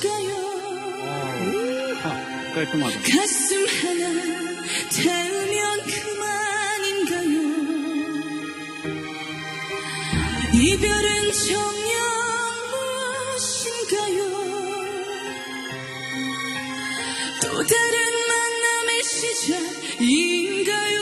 걸까요? 아, 가슴 하나 닿으면 그만인가요? 이별은 정녕 무엇인가요? 또 다른 만남의 시작인가요?